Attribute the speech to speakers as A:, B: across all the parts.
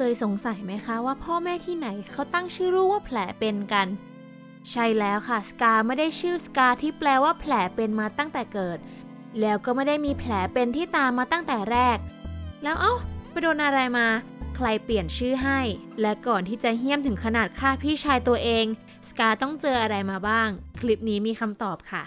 A: คยสงสัยไหมคะว่าพ่อแม่ที่ไหนเขาตั้งชื่อลูกว่าแผลเป็นกัน ใช่แล้วค่ะสกาไม่ได้ชื่อสกาที่แปลว่าแผลเป็นมาตั้งแต่เกิด แล้วก็ไม่ได้มีแผลเป็นที่ตามมาตั้งแต่แรก แล้วเอ้าไปโดนอะไรมา ใครเปลี่ยนชื่อให้ และก่อนที่จะเหี้ยมถึงขนาดฆ่าพี่ชายตัวเองสกาต้องเจออะไรมาบ้าง คลิปนี้มีคำตอบค่ะ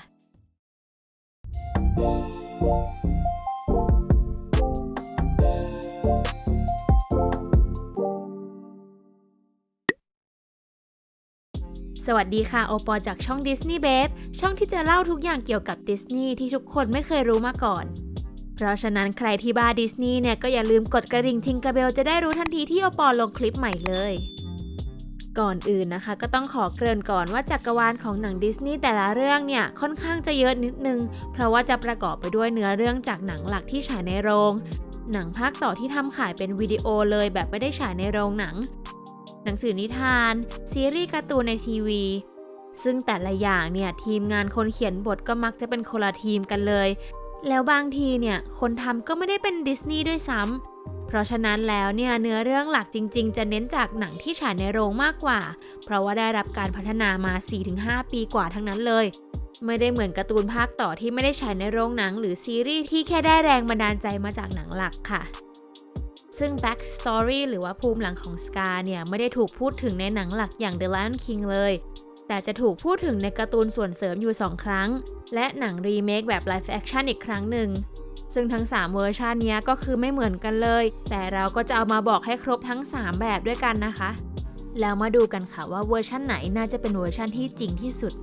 A: สวัสดีค่ะ โอปอจากช่อง Disney Babe ช่องที่จะเล่าทุกอย่างเกี่ยวกับดิสนีย์ที่ทุกคนไม่เคยรู้มาก่อน เพราะฉะนั้นใครที่บ้าดิสนีย์เนี่ยก็อย่าลืมกดกระดิ่งทิงกระเบลจะได้รู้ทันทีที่โอปอลงคลิปใหม่เลย ก่อนอื่นนะคะ ก็ต้องขอเกริ่นก่อนว่าจักรวาลของหนังดิสนีย์แต่ละเรื่องเนี่ยค่อนข้างจะเยอะนิดนึง เพราะว่าจะประกอบไปด้วยเนื้อเรื่องจากหนังหลักที่ฉายในโรง หนังภาคต่อที่ทำขายเป็นวิดีโอเลยแบบไม่ได้ฉายในโรงหนัง หนังสือนิทาน ซีรีส์การ์ตูนในทีวี ซึ่งแต่ละอย่างเนี่ยทีมงานคนเขียนบทก็มักจะเป็นคนละทีมกันเลย แล้วบางทีเนี่ยคนทำก็ไม่ได้เป็นดิสนีย์ด้วยซ้ำเพราะฉะนั้นแล้วเนี่ยเนื้อเรื่องหลักจริง ๆ จะเน้นจากหนังที่ฉายในโรงมากกว่า เพราะว่าได้รับการพัฒนามา 4-5 ปีกว่าทั้งนั้นเลยไม่ได้เหมือนการ์ตูนภาคต่อที่ไม่ได้ฉายในโรงหนัง หรือซีรีส์ที่แค่ได้แรงบันดาลใจมาจากหนังหลักค่ะ ซึ่ง Back Story หรือว่าภูมิหลังของสกาเนี่ย ไม่ได้ถูกพูดถึงในหนังหลักอย่าง The Lion King เลย แต่จะถูกพูดถึงในการ์ตูนส่วนเสริมอยู่ 2 ครั้ง และหนังรีเมคแบบ Live Action อีกครั้งหนึ่ง ซึ่งทั้ง 3 เวอร์ชันนี้ก็คือไม่เหมือนกันเลย แต่เราก็จะเอามาบอกให้ครบทั้ง 3 แบบด้วยกันนะคะ แล้วมาดูกันค่ะว่าเวอร์ชันไหนน่าจะเป็นเวอร์ชันที่จริงที่สุด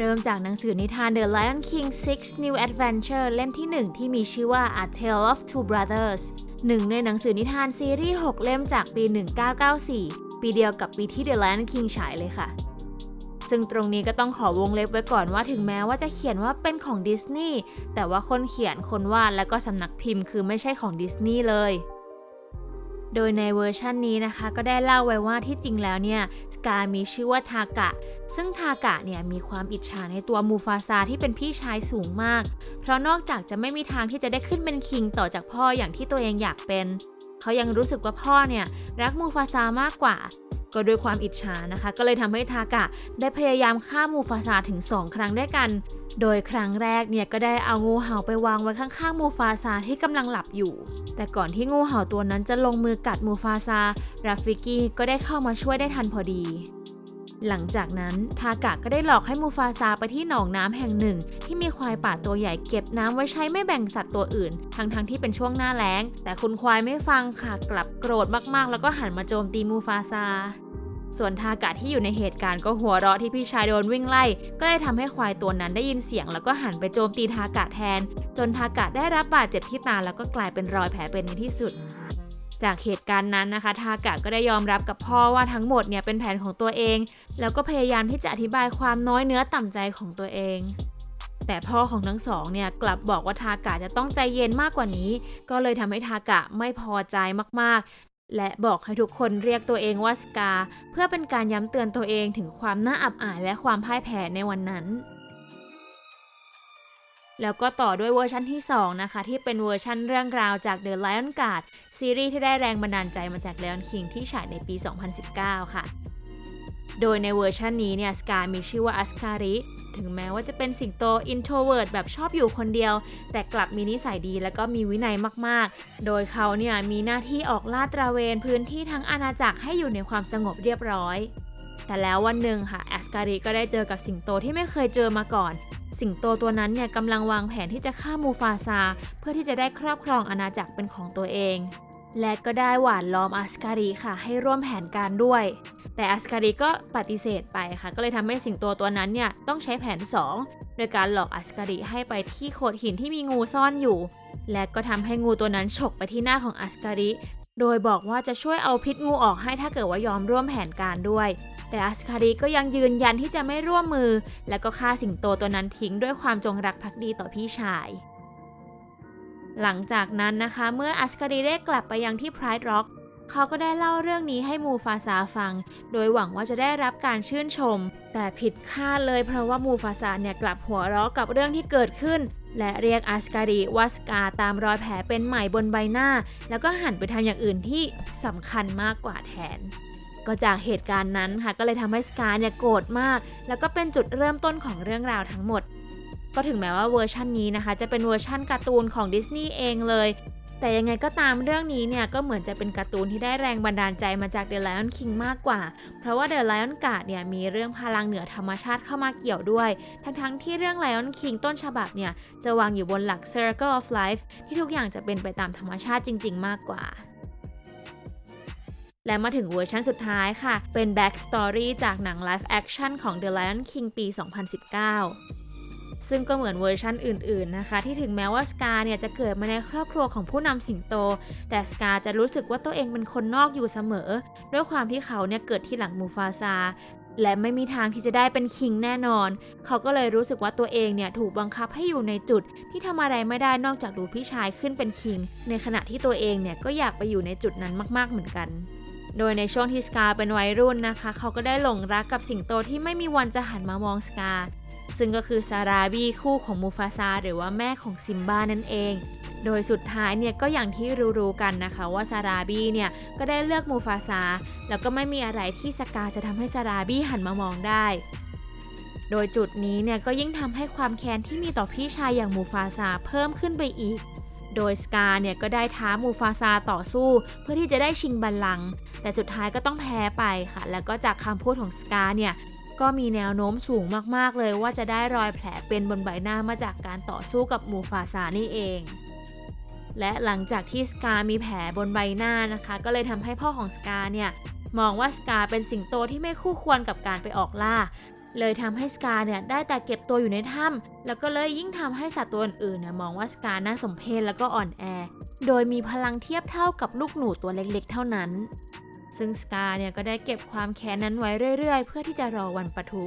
A: เริ่มจากหนังสือนิทาน The Lion King 6 New Adventure เล่มที่ 1 ที่มีชื่อว่า A Tale of Two Brothers หนึ่งในหนังสือนิทานซีรีส์ 6 เล่มจากปี 1994 ปีเดียวกับปีที่ The Lion King ฉายเลยค่ะ ซึ่งตรงนี้ก็ต้องขอวงเล็บไว้ก่อนว่าถึงแม้ว่าจะเขียนว่าเป็นของดิสนีย์แต่ว่าคนเขียนคนวาดและก็สำนักพิมพ์คือไม่ใช่ของดิสนีย์เลย โดยในเวอร์ชันนี้นะคะ ก็ได้เล่าไว้ว่าที่จริงแล้วเนี่ยสกามีชื่อว่าทากะ ซึ่งทากะเนี่ยมีความอิจฉาในตัวมูฟาซาที่เป็นพี่ชายสูงมาก เพราะนอกจากจะไม่มีทางที่จะได้ขึ้นเป็นคิงต่อจากพ่ออย่างที่ตัวเองอยากเป็น เขายังรู้สึกว่าพ่อเนี่ยรักมูฟาซามากกว่า ก็ด้วยความอิจฉานะคะ ก็เลยทำให้ทากะได้พยายามฆ่ามูฟาซาถึง 2 ครั้งด้วยกัน โดยครั้งแรกเนี่ยก็ได้เอางูเห่าไปวางไว้ข้างๆมูฟาซาที่กำลังหลับอยู่ แต่ก่อนที่งูเห่าตัวนั้นจะลงมือกัดมูฟาซาราฟิกี้ก็ได้เข้ามาช่วยได้ทันพอดี หลังจากนั้นทากะก็ได้หลอกให้มูฟาซาไปที่หนองน้ำแห่งหนึ่ง ที่มีควายป่าตัวใหญ่เก็บน้ำไว้ใช้ไม่แบ่งสัตว์ตัวอื่น ทั้งๆทที่เป็นช่วงหน้าแล้ง แต่คุณควายไม่ฟังค่ะกลับโกรธมากๆ แล้วก็หันมาโจมตีมูฟาซาส่วนทากะที่อยู่ในเหตุการณ์ก็หัวเราะที่พี่ชายโดนวิ่งไล่ ก็ได้ทำให้ควายตัวนั้นได้ยินเสียง แล้วก็หันไปโจมตีทากะแทน จนทากะได้รับบาดเจ็บที่ตาแล้วก็กลายเป็นรอยแผลเป็นในที่สุด จากเหตุการณ์นั้นนะคะ ทากะก็ได้ยอมรับกับพ่อว่าทั้งหมดเนี่ยเป็นแผนของตัวเอง แล้วก็พยายามที่จะอธิบายความน้อยเนื้อต่ำใจของตัวเองแต่พ่อของทั้งสองเนี่ยกลับบอกว่าทากะจะต้องใจเย็นมากกว่านี้ ก็เลยทำให้ทากะไม่พอใจมากๆ และบอกให้ทุกคนเรียกตัวเองว่าสกา เพื่อเป็นการย้ำเตือนตัวเองถึงความน่าอับอายและความพ่ายแพ้ในวันนั้น แล้วก็ต่อด้วยเวอร์ชันที่ 2 นะคะ ที่เป็นเวอร์ชันเรื่องราวจาก The Lion Guard ซีรีส์ที่ได้แรงบันดาลใจมาจาก Lion King ที่ฉายในปี 2019 ค่ะ โดยในเวอร์ชันนี้เนี่ยสกามีชื่อว่าอัสคาริถึงแม้ว่าจะเป็นสิงโต introvert แบบชอบอยู่คนเดียว แต่กลับมีนิสัยดีและก็มีวินัยมาก ๆ โดยเขาเนี่ยมีหน้าที่ออกลาดตระเวนพื้นที่ทั้งอาณาจักรให้อยู่ในความสงบเรียบร้อย แต่แล้ววันหนึ่งค่ะแอสการิก็ได้เจอกับสิงโตที่ไม่เคยเจอมาก่อน สิงโตตัวนั้นเนี่ยกำลังวางแผนที่จะฆ่ามูฟาซา เพื่อที่จะได้ครอบครองอาณาจักรเป็นของตัวเอง และก็ได้หวานล้อมอัสการิค่ะ ให้ร่วมแผนการด้วย แต่อัสการิก็ปฏิเสธไปค่ะ ก็เลยทำให้สิงโตตัวนั้นเนี่ยต้องใช้แผน 2 โดยการหลอกอัสการิให้ไปที่โขดหินที่มีงูซ่อนอยู่ และก็ทำให้งูตัวนั้นฉกไปที่หน้าของอัสการิ โดยบอกว่าจะช่วยเอาพิษงูออกให้ถ้าเกิดว่ายอมร่วมแผนการด้วย แต่อัสคาริก็ยังยืนยันที่จะไม่ร่วมมือ และก็ฆ่าสิงโตตัวนั้นทิ้งด้วยความจงรักภักดีต่อพี่ชาย หลังจากนั้นนะคะ เมื่ออัสคาริได้กลับไปยังที่ Pride Rock เขาก็ได้เล่าเรื่องนี้ให้มูฟาซาฟัง โดยหวังว่าจะได้รับการชื่นชม แต่ผิดคาดเลยเพราะว่ามูฟาซาเนี่ยกลับหัวเราะกับเรื่องที่เกิดขึ้น และเรียกอาสการีว่าสกาตามรอยแผลเป็นใหม่บนใบหน้า แล้วก็หันไปทำอย่างอื่นที่สำคัญมากกว่าแทน ก็จากเหตุการณ์นั้นค่ะก็เลยทำให้สกาเนี่ยโกรธมาก แล้วก็เป็นจุดเริ่มต้นของเรื่องราวทั้งหมด ก็ถึงแม้ว่าเวอร์ชันนี้นะคะ จะเป็นเวอร์ชันการ์ตูนของดิสนีย์เองเลย แต่ยังไงก็ตามเรื่องนี้เนี่ยก็เหมือนจะเป็นการ์ตูนที่ได้แรงบันดาลใจมาจาก The Lion King มากกว่า เพราะว่า The Lion Guard เนี่ยมีเรื่องพลังเหนือธรรมชาติเข้ามาเกี่ยวด้วย ทั้งๆที่เรื่อง Lion King ต้นฉบับเนี่ยจะวางอยู่บนหลัก Circle of Life ที่ทุกอย่างจะเป็นไปตามธรรมชาติจริง ๆ มากกว่าและมาถึงเวอร์ชันสุดท้ายค่ะ เป็น Back Story จากหนัง Live Action ของ The Lion King ปี 2019 ซึ่งก็เหมือนเวอร์ชันอื่นๆนะคะ ที่ถึงแม้ว่าสกาเนี่ยจะเกิดมาในครอบครัวของผู้นำสิงโต แต่สกาจะรู้สึกว่าตัวเองเป็นคนนอกอยู่เสมอ ด้วยความที่เขาเนี่ยเกิดที่หลังมูฟาซาและไม่มีทางที่จะได้เป็นคิงแน่นอน เขาก็เลยรู้สึกว่าตัวเองเนี่ยถูกบังคับให้อยู่ในจุดที่ทำอะไรไม่ได้นอกจากดูพี่ชายขึ้นเป็นคิง ในขณะที่ตัวเองเนี่ยก็อยากไปอยู่ในจุดนั้นมากๆเหมือนกัน โดยในช่วงที่สกาเป็นวัยรุ่นนะคะ เขาก็ได้หลงรักกับสิงโตที่ไม่มีวันจะหันมามองสกา ซึ่งก็คือซาราบีคู่ของมูฟาซาหรือว่าแม่ของซิมบ้านั่นเอง โดยสุดท้ายเนี่ยก็อย่างที่รู้ๆกันนะคะว่าซาราบีเนี่ยก็ได้เลือกมูฟาซาแล้วก็ไม่มีอะไรที่สกาจะทำให้ซาราบีหันมามองได้ โดยจุดนี้เนี่ยก็ยิ่งทำให้ความแค้นที่มีต่อพี่ชายอย่างมูฟาซาเพิ่มขึ้นไปอีกโดยสกาเนี่ยก็ได้ท้ามูฟาซาต่อสู้ เพื่อที่จะได้ชิงบัลลังก์แต่สุดท้ายก็ต้องแพ้ไปค่ะ แล้วก็จากคำพูดของสกาเนี่ย ก็มีแนวโน้มสูงมากๆเลยว่าจะได้รอยแผลเป็นบนใบหน้ามาจากการต่อสู้กับมูฟาซานี่เองและหลังจากที่สกามีแผลบนใบหน้านะคะ ก็เลยทำให้พ่อของสกาเนี่ยมองว่าสกาเป็นสิงโตที่ไม่คู่ควรกับการไปออกล่า เลยทำให้สกาเนี่ยได้แต่เก็บตัวอยู่ในถ้ำแล้วก็เลยยิ่งทำให้สัตว์ตัวอื่นเนี่ยมองว่าสกาน่าสมเพชแล้วก็อ่อนแอ โดยมีพลังเทียบเท่ากับลูกหนูตัวเล็กๆ เท่านั้น ซึ่งสกาเนี่ยก็ได้เก็บความแค้นนั้นไว้เรื่อย ๆ เพื่อที่จะรอวันปะทุ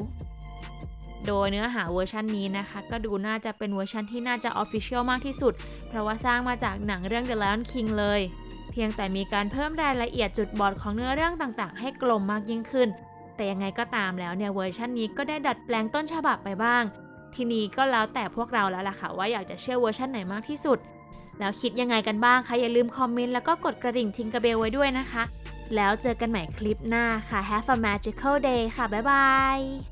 A: โดยเนื้อหาเวอร์ชันนี้นะคะ ก็ดูน่าจะเป็นเวอร์ชันที่น่าจะออฟฟิเชียลมากที่สุด เพราะว่าสร้างมาจากหนังเรื่อง The Lion King เลย เพียงแต่มีการเพิ่มรายละเอียดจุดบอดของเนื้อเรื่องต่างๆ ให้กลมมากยิ่งขึ้น แต่ยังไงก็ตามแล้วเนี่ยเวอร์ชันนี้ก็ได้ดัดแปลงต้นฉบับไปบ้าง ทีนี้ก็แล้วแต่พวกเราแล้วล่ะค่ะว่าอยากจะเชื่อเวอร์ชันไหนมากที่สุดแล้วคิดยังไงกันบ้างคะ อย่าลืมคอมเมนต์แล้วก็กดกระดิ่งทิงกระเบลไว้ด้วยนะคะ แล้วเจอกันใหม่คลิปหน้าค่ะ Have a magical day ค่ะ บ๊ายบาย